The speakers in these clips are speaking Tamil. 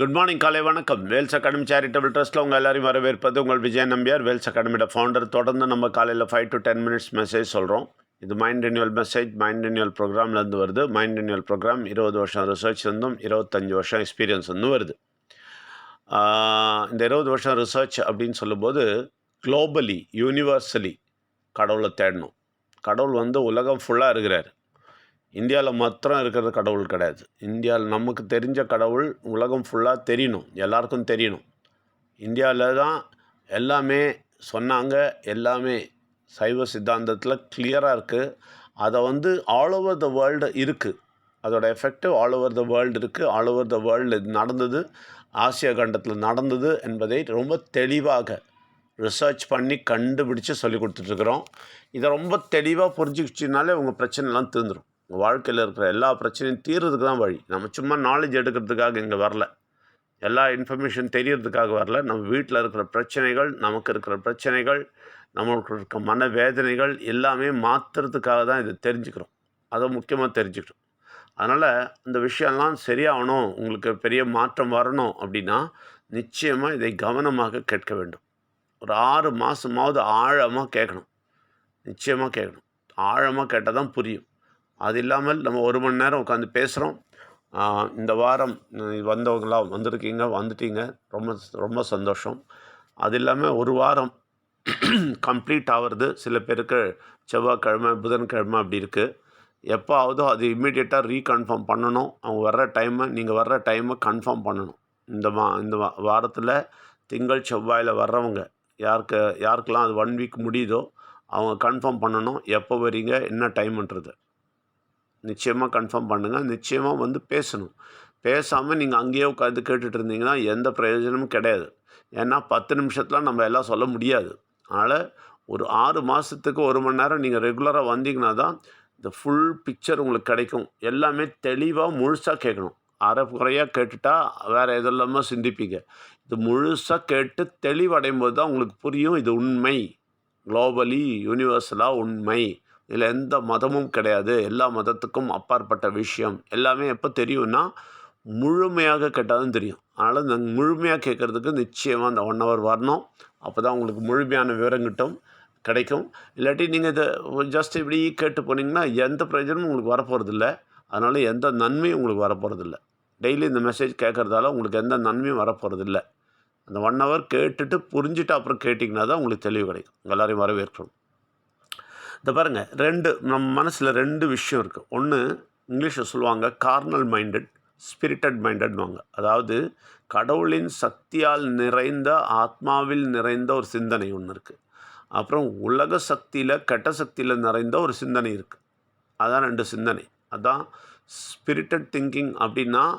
குட் மார்னிங் காலை வணக்கம். வேல்ஸ் அகாடமி சேரிட்டபிள் ட்ரஸ்ட்டில் உங்கள் எல்லாரையும் வரவேற்பது உங்கள் விஜய் நம்பியார். வேல்ஸ் அகாடமியோட ஃபவுண்டர் தொடர்ந்து நம்ம காலையில் five to ten minutes message சொல்கிறோம் இது mind renewal message mind renewal ப்ரோக்ராம்லேருந்து வருது. மைண்ட் ரினியூவல் ப்ரோக்ராம் இருபது வருஷம் ரிசர்ச் இருந்தும் இருபத்தஞ்சி வருஷம் எக்ஸ்பீரியன்ஸ் வந்து வருது. இந்த இருபது வருஷம் ரிசர்ச் அப்படின்னு சொல்லும்போது குளோபலி யூனிவர்சலி கடவுளை தேடணும். கடவுள் வந்து உலகம் ஃபுல்லாக இருக்கிறார். இந்தியாவில் மாத்திரம் இருக்கிற கடவுள் கிடையாது. இந்தியாவில் நமக்கு தெரிஞ்ச கடவுள் உலகம் ஃபுல்லாக தெரியணும். எல்லாருக்கும் தெரியணும். இந்தியாவில் தான் எல்லாமே சொன்னாங்க. எல்லாமே சைவ சித்தாந்தத்தில் கிளியராக இருக்குது அதை வந்து ஆல் ஓவர் த வேர்ல்டு இருக்குது அதோடய effective all over the world இருக்குது ஆல் ஓவர் த வேர்ல்டு நடந்தது. ஆசியா கண்டத்தில் நடந்தது என்பதை ரொம்ப தெளிவாக ரிசர்ச் பண்ணி கண்டுபிடிச்சு சொல்லி கொடுத்துட்ருக்குறோம் இதை ரொம்ப தெளிவாக புரிஞ்சுக்கிச்சினாலே உங்கள் பிரச்சனைலாம் தீர்ந்துடும் உங்கள் வாழ்க்கையில் இருக்கிற எல்லா பிரச்சனையும் தீர்றதுக்கு தான் வழி. நம்ம சும்மா நாலேஜ் எடுக்கிறதுக்காக இங்கே வரல. எல்லா இன்ஃபர்மேஷன் தெரியறதுக்காக வரல. நம்ம வீட்டில் இருக்கிற பிரச்சனைகள் நமக்கு இருக்கிற பிரச்சனைகள் நம்மளுக்கு இருக்க மன வேதனைகள் எல்லாமே மாற்றுறதுக்காக தான் இதை தெரிஞ்சுக்கிறோம். அதை முக்கியமாக தெரிஞ்சுக்கிறோம். அதனால் இந்த விஷயம்லாம் சரியாகணும் உங்களுக்கு பெரிய மாற்றம் வரணும் அப்படின்னா நிச்சயமாக இதை கவனமாக கேட்க வேண்டும். ஒரு ஆறு மாதமாவது ஆழமாக கேட்கணும். நிச்சயமாக கேட்கணும். ஆழமாக கேட்டால் தான் புரியும். அது இல்லாமல் நம்ம ஒரு மணி நேரம் உட்காந்து பேசுகிறோம் இந்த வாரம் வந்தவங்களாம் வந்திருக்கீங்க வந்துட்டீங்க. ரொம்ப ரொம்ப சந்தோஷம். அது இல்லாமல் ஒரு வாரம் கம்ப்ளீட் ஆகிறது. சில பேருக்கு செவ்வாய்க்கிழமை புதன்கிழமை அப்படி இருக்குது எப்போ அது இம்மிடியேட்டாக ரீகன்ஃபார்ம் பண்ணணும். அவங்க வர்ற டைமை நீங்கள் வர்ற டைமை கன்ஃபார்ம் பண்ணணும். இந்த மா இந்த வாரத்தில் திங்கள் செவ்வாயில் வர்றவங்க யாருக்கு யாருக்கெல்லாம் அது ஒன் வீக் முடியுதோ அவங்க கன்ஃபார்ம் பண்ணணும். எப்போ வரீங்க என்ன டைம்ன்றது நிச்சயமாக கன்ஃபார்ம் பண்ணுங்கள் நிச்சயமாக வந்து பேசணும். பேசாமல் நீங்கள் அங்கேயே உட்காந்து கேட்டுட்டு இருந்தீங்கன்னா எந்த பிரயோஜனமும் கிடையாது. ஏன்னா பத்து நிமிஷத்தில் நம்ம எல்லாம் சொல்ல முடியாது. அதனால் ஒரு ஆறு மாதத்துக்கு ஒரு மணி நேரம் நீங்கள் ரெகுலராக வந்தீங்கன்னா தான் இந்த ஃபுல் பிக்சர் உங்களுக்கு கிடைக்கும். எல்லாமே தெளிவாக முழுசாக கேட்கணும். அரை குறையாக கேட்டுட்டா வேறு எதெல்லாமோ சிந்திப்பீங்க. இது முழுசாக கேட்டு தெளிவடையும் போது தான் உங்களுக்கு புரியும். இது உண்மை. குளோபலி யூனிவர்சலாக உண்மை. இதில் எந்த மதமும் கிடையாது. எல்லா மதத்துக்கும் அப்பாற்பட்ட விஷயம். எல்லாமே எப்போ தெரியும்னா முழுமையாக கேட்டால் தெரியும். அதனால் இந்த முழுமையாக கேட்குறதுக்கு நிச்சயமாக அந்த ஒன் ஹவர் வரணும். அப்போ தான் உங்களுக்கு முழுமையான விவரம் கிட்டும் கிடைக்கும். இல்லாட்டி நீங்கள் இதை ஜஸ்ட் இப்படி கேட்டு போனீங்கன்னா எந்த பிரயோஜனமும் உங்களுக்கு வரப்போகிறதில்ல அதனால் எந்த நன்மையும் உங்களுக்கு வரப்போகிறதில்ல டெய்லி இந்த மெசேஜ் கேட்குறதால உங்களுக்கு எந்த நன்மையும் வரப்போகிறதில்ல அந்த ஒன் ஹவர் கேட்டுட்டு புரிஞ்சுட்டு அப்புறம் கேட்டிங்கன்னா தான் உங்களுக்கு தெளிவு கிடைக்கும். எல்லாரையும் வரவேற்கணும் இந்த பாருங்கள் ரெண்டு நம்ம மனசில் ரெண்டு விஷயம் இருக்குது ஒன்று இங்கிலீஷில் சொல்லுவாங்க கார்னல் மைண்டட் ஸ்பிரிட்டட் மைண்டட்வாங்க அதாவது கடவுளின் சக்தியால் நிறைந்த ஆத்மாவில் நிறைந்த ஒரு சிந்தனை ஒன்று இருக்குது அப்புறம் உலக சக்தியில் கெட்ட சக்தியில் நிறைந்த ஒரு சிந்தனை இருக்குது அதான் ரெண்டு சிந்தனை. அதான் ஸ்பிரிட்டட் திங்கிங் அப்படின்னா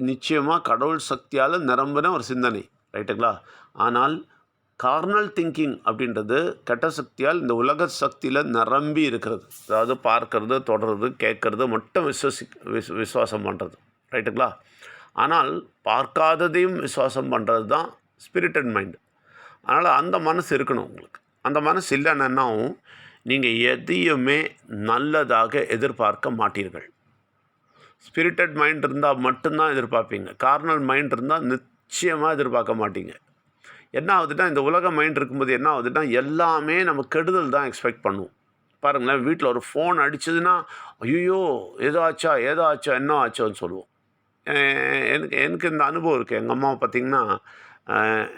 நிச்சயமாக கடவுள் சக்தியால் நிரம்பின ஒரு சிந்தனை ரைட்டுங்களா ஆனால் கார்னல் திங்கிங் அப்படின்றது கெட்ட சக்தியால் இந்த உலக சக்தியில் நிரம்பி இருக்கிறது. அதாவது பார்க்கறது தொடர்றது கேட்கறது மட்டும் விஸ்வசி விஸ் விசுவாசம் பண்ணுறது ரைட்டுங்களா? ஆனால் பார்க்காததையும் விசுவாசம் பண்ணுறது தான் ஸ்பிரிட்டட் மைண்டு அதனால் அந்த மனசு இருக்கணும் உங்களுக்கு. அந்த மனசு இல்லைன்னாவும் நீங்கள் எதையுமே நல்லதாக எதிர்பார்க்க மாட்டீர்கள். ஸ்பிரிட்டட் மைண்ட் இருந்தால் மட்டும்தான் எதிர்பார்ப்பீங்க. கார்னல் மைண்ட் இருந்தால் நிச்சயமாக எதிர்பார்க்க மாட்டீங்க. என்ன ஆகுதுன்னா இந்த உலக மைண்ட் இருக்கும்போது என்ன ஆகுதுன்னா எல்லாமே நம்ம கெடுதல் தான் எக்ஸ்பெக்ட் பண்ணுவோம் பாருங்களேன் வீட்டில் ஒரு ஃபோன் அடிச்சதுன்னா ஐயோ ஏதோ ஆச்சா ஏதோ ஆச்சா என்ன ஆச்சோன்னு சொல்லுவோம். எனக்கு எனக்கு இந்த அனுபவம் இருக்குது எங்கள் அம்மா பார்த்திங்கன்னா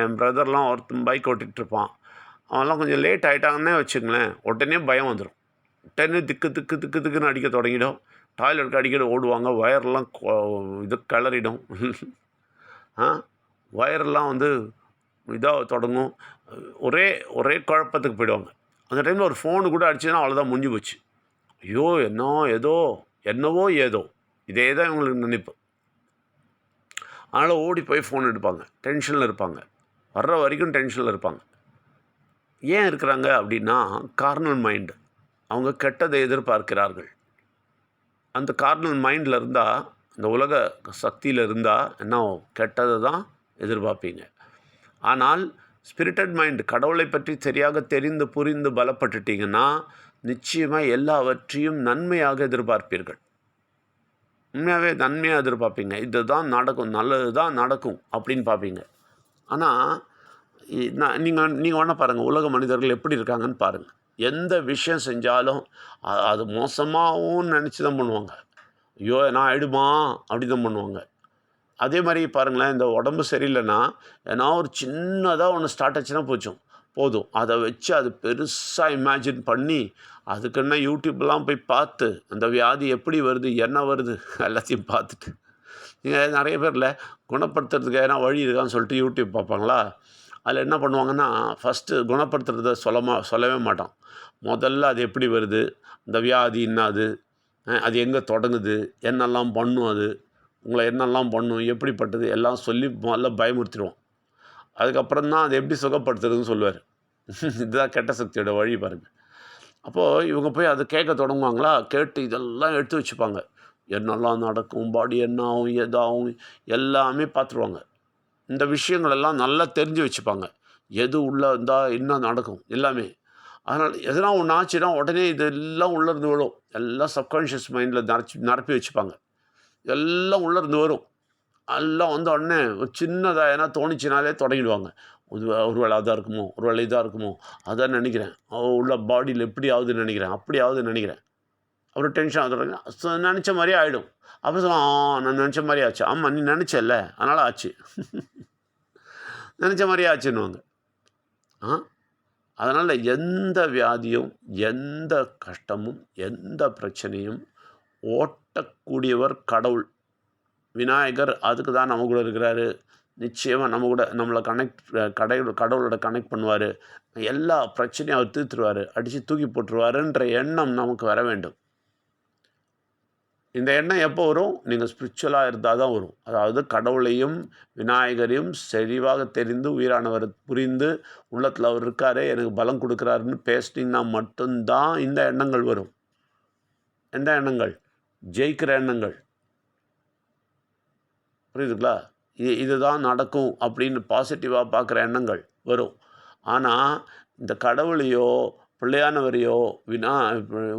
என் பிரதர்லாம் ஒருத்தன் பைக் ஓட்டிகிட்டு இருப்பான். அவன்லாம் கொஞ்சம் லேட் ஆகிட்டாங்கன்னே வச்சுங்களேன் உடனே பயம் வந்துடும் உடனே திக்கு திக்கு திக்கு திக்குன்னு அடிக்க தொடங்கிடும். டாய்லெட்டுக்கு அடிக்கடி ஓடுவாங்க ஒயர்லாம் இது கிளறிடும். ஆ ஒயர்லாம் வந்து இதாக தொடங்கும். ஒரே ஒரே குழப்பத்துக்கு போயிடுவாங்க. அந்த டைமில் ஒரு ஃபோனு கூட அடிச்சுன்னா அவ்வளோதான் முடிஞ்சு போச்சு. ஐயோ என்ன ஏதோ என்னவோ ஏதோ. இதே தான் இவங்களுக்கு நினைப்பு. அதனால் ஓடி போய் ஃபோன் எடுப்பாங்க. டென்ஷனில் இருப்பாங்க. வர்ற வரைக்கும் டென்ஷனில் இருப்பாங்க. ஏன் இருக்கிறாங்க அப்படின்னா கார்னல் மைண்டு அவங்க கெட்டதை எதிர்பார்க்கிறார்கள். அந்த கார்னல் மைண்டில் இருந்தால் இந்த உலக சக்தியில் இருந்தால் என்ன கெட்டதை தான் எதிர்பார்ப்பீங்க. ஆனால் ஸ்பிரிட்டட் மைண்ட் கடவுளை பற்றி சரியாக தெரிந்து புரிந்து பலப்பட்டுட்டீங்கன்னா நிச்சயமாக எல்லாவற்றையும் நன்மையாக எதிர்பார்ப்பீர்கள். உண்மையாகவே நன்மையாக எதிர்பார்ப்பீங்க. இதுதான் நடக்கும் நல்லது தான் நடக்கும் அப்படின்னு பார்ப்பீங்க. ஆனால் நான் நீங்கள் நீங்கள் வேணால் பாருங்கள் உலக மனிதர்கள் எப்படி இருக்காங்கன்னு பாருங்கள் எந்த விஷயம் செஞ்சாலும் அது மோசமாகவும் நினச்சி தான் பண்ணுவாங்க. ஐயோ நான் ஆயிடுமா? அப்படி தான் பண்ணுவாங்க. அதே மாதிரி பாருங்களேன் இந்த உடம்பு சரியில்லைன்னா ஏன்னா ஒரு சின்னதாக ஒன்று ஸ்டார்ட் ஆச்சுன்னா போச்சும். போதும். அதை வச்சு அது பெருசாக இமேஜின் பண்ணி அதுக்குன்னா யூடியூப்லாம் போய் பார்த்து அந்த வியாதி எப்படி வருது என்ன வருது எல்லாத்தையும் பார்த்துட்டு. நீங்கள் நிறைய பேரில் குணப்படுத்துறதுக்கு எதனா வழி இருக்கான்னு சொல்லிட்டு யூடியூப் பார்ப்பாங்களா? அதில் என்ன பண்ணுவாங்கன்னா ஃபஸ்ட்டு குணப்படுத்துறத சொல்லமா சொல்லவே மாட்டான். முதல்ல அது எப்படி வருது இந்த வியாதி என்னது அது அது எங்கே தொடங்குது என்னெல்லாம் பண்ணும் அது உங்களை என்னெல்லாம் பண்ணும் எப்படிப்பட்டது எல்லாம் சொல்லி முதல்ல பயமுறுத்திடுவோம். அதுக்கப்புறம் தான் அது எப்படி சுகப்படுத்துறதுன்னு சொல்லுவார். இதுதான் கெட்ட சக்தியோட வழி பாருங்கள் அப்போது இவங்க போய் அதை கேட்க தொடங்குவாங்களா? கேட்டு இதெல்லாம் எடுத்து வச்சுப்பாங்க. என்னெல்லாம் நடக்கும் பாடி என்ன ஆகும் எதாகும் எல்லாமே பார்த்துருவாங்க. இந்த விஷயங்கள் எல்லாம் நல்லா தெரிஞ்சு வச்சுப்பாங்க. எது உள்ளே இருந்தால் என்ன நடக்கும் எல்லாமே. அதனால் எதனா ஒன்று ஆச்சுன்னா உடனே இதெல்லாம் உள்ளே இருந்து விழும். எல்லாம் சப்கான்ஷியஸ் மைண்டில் நிறச்சி நிரப்பி வச்சுப்பாங்க. எல்லாம் உள்ளே இருந்து வரும். எல்லாம் வந்த உடனே ஒரு சின்னதாக ஏன்னா தோணிச்சினாலே தொடங்கிடுவாங்க. ஒரு வேளை அதாக இருக்குமோ ஒரு வேளை இதாக இருக்குமோ அதான் நினைக்கிறேன். உள்ள பாடியில் எப்படி ஆகுதுன்னு நினைக்கிறேன். அப்படி ஆகுதுன்னு நினைக்கிறேன். அப்புறம் டென்ஷன் ஆகுதுறாங்க நினச்ச மாதிரியே ஆகிடும் அப்போ சொல்லுவான் "ஆ, நான் நினச்ச மாதிரி ஆச்சு. ஆமாம் நீ நினச்சல அதனால் ஆச்சு. நினச்ச மாதிரியே ஆச்சுன்னுவாங்க. ஆ? அதனால் எந்த வியாதியும் எந்த கஷ்டமும் எந்த பிரச்சனையும் கட்டக்கூடியவர் கடவுள். விநாயகர் அதுக்கு தான் நம்ம கூட இருக்கிறாரு. நிச்சயமாக நம்ம கூட நம்மளை கனெக்ட் கடவுள் கடவுளோட கனெக்ட் பண்ணுவார். எல்லா பிரச்சனையும் அவர் தீர்த்துருவார். அடித்து தூக்கி போட்டுருவாருன்ற எண்ணம் நமக்கு வர வேண்டும். இந்த எண்ணம் எப்போ வரும்? நீங்கள் ஸ்பிரிச்சுவலாக இருந்தால் தான் வரும். அதாவது கடவுளையும் விநாயகரையும் செறிவாக தெரிந்து உயிரானவர் புரிந்து உள்ளத்தில் அவர் இருக்காரு எனக்கு பலம் கொடுக்குறாருன்னு பேசினீங்கன்னா மட்டும்தான் இந்த எண்ணங்கள் வரும். எந்த எண்ணங்கள்? ஜெயிக்கிற எண்ணங்கள். புரியுதுங்களா? இது இதுதான் நடக்கும் அப்படின்னு பாசிட்டிவாக பார்க்குற எண்ணங்கள் வரும். ஆனால் இந்த கடவுளையோ பிள்ளையானவரையோ வினா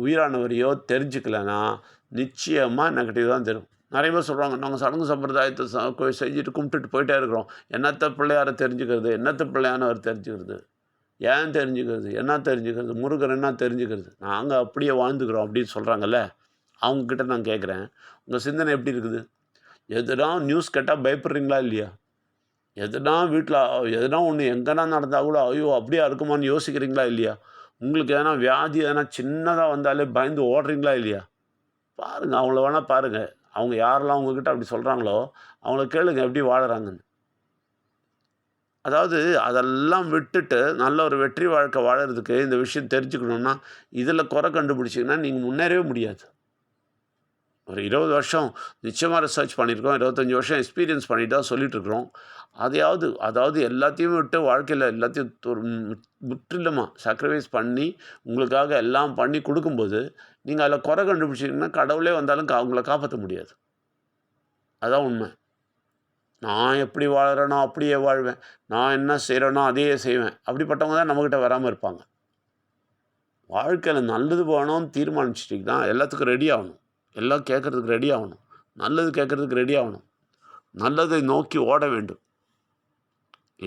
உயிரானவரையோ தெரிஞ்சுக்கலனா நிச்சயமாக நெகட்டிவ் தான் தரும் நிறைய பேர் சொல்கிறாங்க நாங்கள் சடங்கு சம்பிரதாயத்தை ச- செஞ்சுட்டு கும்பிட்டுட்டு போயிட்டே இருக்கிறோம். என்னத்த பிள்ளையாரை தெரிஞ்சுக்கிறது? என்னத்த பிள்ளையானவர் தெரிஞ்சுக்கிறது? ஏன் தெரிஞ்சுக்கிறது? என்ன தெரிஞ்சுக்கிறது? முருகர் என்ன தெரிஞ்சுக்கிறது? நாங்கள் அப்படியே வாழ்ந்துக்கிறோம் அப்படின்னு சொல்கிறாங்கல்ல அவங்கக்கிட்ட நான் கேட்குறேன் உங்கள் சிந்தனை எப்படி இருக்குது? எதுனா நியூஸ் கேட்டால் பயப்படுறீங்களா இல்லையா? எதுனா வீட்டில் எதுனா ஒன்று எங்கன்னா நடந்தால் கூட ஐயோ அப்படியா இருக்குமான்னு யோசிக்கிறீங்களா இல்லையா? உங்களுக்கு எதனா வியாதி எதனா சின்னதாக வந்தாலே பயந்து ஓடுறீங்களா இல்லையா? பாருங்கள் அவங்கள வேணால் பாருங்கள் அவங்க யாரெல்லாம் உங்ககிட்ட அப்படி சொல்கிறாங்களோ அவங்கள கேளுங்க எப்படி வாழுறாங்கன்னு. அதாவது அதெல்லாம் விட்டுட்டு நல்ல ஒரு வெற்றி வாழ்க்கை வாழறதுக்கு இந்த விஷயம் தெரிஞ்சுக்கணுன்னா இதில் குறை கண்டுபிடிச்சிங்கன்னா நீங்கள் முன்னேறவே முடியாது. ஒரு இருபது வருஷம் நிச்சயமாக ரிசர்ச் பண்ணியிருக்கோம் இருபத்தஞ்சி வருஷம் எக்ஸ்பீரியன்ஸ் பண்ணிட்டு தான் சொல்லிட்டு இருக்கிறோம் அதையாவது அதாவது எல்லாத்தையும் விட்டு வாழ்க்கையில் எல்லாத்தையும் ஒரு முற்றிலுமாக சாக்ரிஃபைஸ் பண்ணி உங்களுக்காக எல்லாம் பண்ணி கொடுக்கும்போது நீங்கள் அதில் குறை கண்டுபிடிச்சிங்கன்னா கடவுளே வந்தாலும் கா- காப்பாற்ற முடியாது. அதான் உண்மை. நான் எப்படி வாழறேனோ அப்படியே வாழ்வேன். நான் என்ன செய்கிறேனோ அதையே செய்வேன். அப்படிப்பட்டவங்க தான் நம்மக்கிட்ட வராமல் இருப்பாங்க. வாழ்க்கையில் நல்லது போகணும்னு தீர்மானிச்சிட்டிங்கன்னா எல்லாத்துக்கும் ரெடி ஆகணும். எல்லாம் கேட்குறதுக்கு ரெடி ஆகணும். நல்லது கேட்குறதுக்கு ரெடி ஆகணும். நல்லதை நோக்கி ஓட வேண்டும்.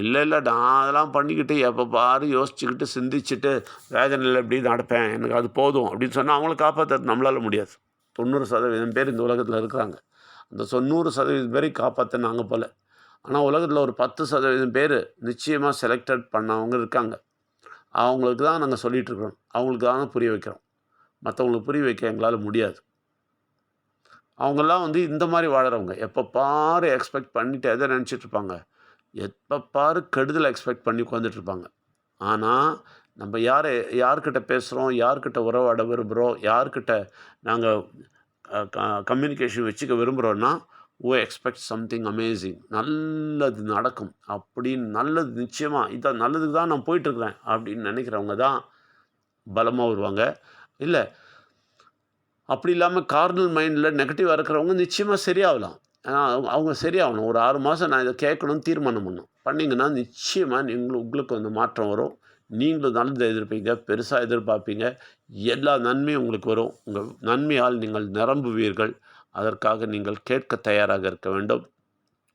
இல்லை இல்லை நான் அதெல்லாம் பண்ணிக்கிட்டு எப்போ பாரு யோசிச்சுக்கிட்டு சிந்திச்சுட்டு வேதனையில் எப்படி நடப்பேன் எனக்கு அது போதும் அப்படின்னு சொன்னால் அவங்கள காப்பாற்றுறது நம்மளால் முடியாது. தொண்ணூறு சதவீதம் பேர் இந்த உலகத்தில் இருக்கிறாங்க. அந்த தொண்ணூறு சதவீதம் பேரை காப்பாற்றினாங்க போல். ஆனால் உலகத்தில் ஒரு பத்து சதவீதம் பேர் நிச்சயமாக செலக்டட் பண்ணவங்க இருக்காங்க. அவங்களுக்கு தான் நாங்கள் சொல்லிகிட்ருக்குறோம் அவங்களுக்கு தான் புரிய வைக்கிறோம். மற்றவங்களுக்கு புரிய வைக்க எங்களால் முடியாது. அவங்கெல்லாம் வந்து இந்த மாதிரி வாழறவங்க. எப்போ பாரு எக்ஸ்பெக்ட் பண்ணிட்டு எதை நினச்சிட்டு இருப்பாங்க? எப்போ பாரு கெடுதலை எக்ஸ்பெக்ட் பண்ணி உட்காந்துட்ருப்பாங்க ஆனால் நம்ம யார் யார்கிட்ட பேசுகிறோம் யார்கிட்ட உறவாட விரும்புகிறோம் யார்கிட்ட நாங்கள் கம்யூனிகேஷன் வச்சுக்க விரும்புகிறோன்னா ஓ எக்ஸ்பெக்ட் சம்திங் அமேசிங் நல்லது நடக்கும். அப்படின்னு நல்லது நிச்சயமாக இதான் நல்லதுக்கு தான் நான் போயிட்டுருக்குறேன் அப்படின்னு நினைக்கிறவங்க தான் பலமாக வருவாங்க. இல்லை அப்படி இல்லாமல் கார்னல் மைண்டில் நெகட்டிவாக இருக்கிறவங்க நிச்சயமாக சரியாகலாம். ஆனால் அவங்க அவங்க சரியாகணும். ஒரு ஆறு மாதம் நான் இதை கேட்கணும்னு தீர்மானம் பண்ணும். பண்ணிங்கன்னா நிச்சயமாக நீங்களும் உங்களுக்கு வந்து மாற்றம் வரும். நீங்களும் நல்லதை எதிர்ப்பீங்க பெருசாக எதிர்பார்ப்பீங்க. எல்லா நன்மையும் உங்களுக்கு வரும். உங்கள் நன்மையால் நீங்கள் நிரம்புவீர்கள். அதற்காக நீங்கள் கேட்க தயாராக இருக்க வேண்டும்.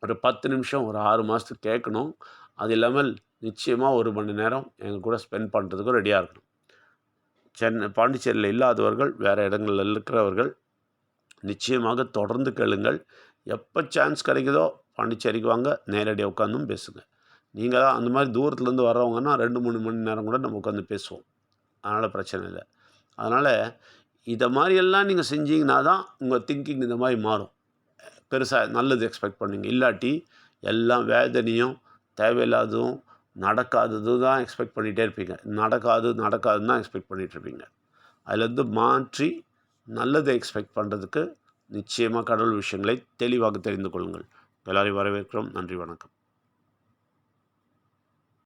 ஒரு பத்து நிமிஷம் ஒரு ஆறு மாதத்துக்கு கேட்கணும். அது இல்லாமல் நிச்சயமாக ஒரு மணி நேரம் எங்கள் கூட ஸ்பெண்ட் பண்ணுறதுக்கும் ரெடியாக இருக்கணும். சென்னை பாண்டிச்சேரியில் இல்லாதவர்கள் வேறு இடங்களில் இருக்கிறவர்கள் நிச்சயமாக தொடர்ந்து கேளுங்கள். எப்போ சான்ஸ் கிடைக்குதோ பாண்டிச்சேரிக்கு வாங்க நேரடியாக உட்காந்தும் பேசுங்க. நீங்கள் தான் அந்த மாதிரி தூரத்துலேருந்து வர்றவங்கன்னா ரெண்டு மூணு மணி நேரம் கூட நம்ம உட்காந்து பேசுவோம். அதனால் பிரச்சனை இல்லை. அதனால் இதை மாதிரியெல்லாம் நீங்கள் செஞ்சீங்கன்னா தான் உங்கள் திங்கிங் இந்த மாதிரி மாறும். பெருசாக நல்லது எக்ஸ்பெக்ட் பண்ணுவீங்க. இல்லாட்டி எல்லாம் வேதனையும் தேவையில்லாததும் நடக்காதது தான் எக்ஸ்பெக்ட் பண்ணிகிட்டே இருப்பீங்க. நடக்காது நடக்காதுன்னு தான் எக்ஸ்பெக்ட் பண்ணிகிட்டு இருப்பீங்க. அதுலேருந்து மாற்றி நல்லதை எக்ஸ்பெக்ட் பண்ணுறதுக்கு நிச்சயமாக கடவுள் விஷயங்களை தெளிவாக தெரிந்து கொள்ளுங்கள். எல்லாரையும் வரவேற்கிறோம். நன்றி வணக்கம்.